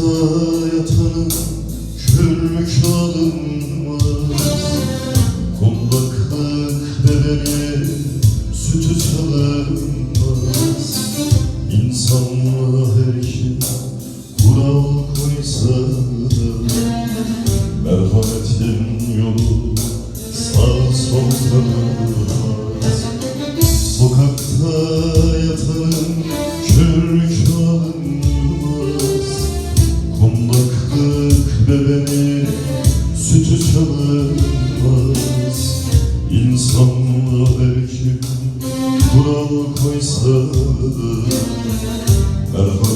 hayatını küllük alınmaz Kullaklık deveni sütü çalınmaz İnsanla her kim kural koysa da Merhametin yolu sağ sol tanımaz Sokakta yatanın küllük sütü çalınmaz İnsanlığa her kim kural koysa Merhametin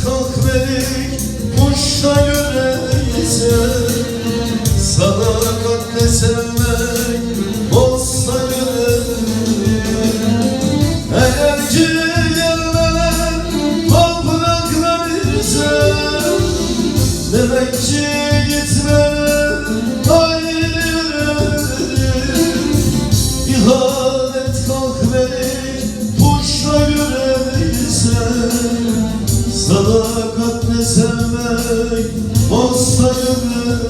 İhanet kahvelik kuşla göre ise Sadakatle sevmek olsa göredir Hayalci yerler toprakları ise Demek ki Sadakatle sevmek olsa göre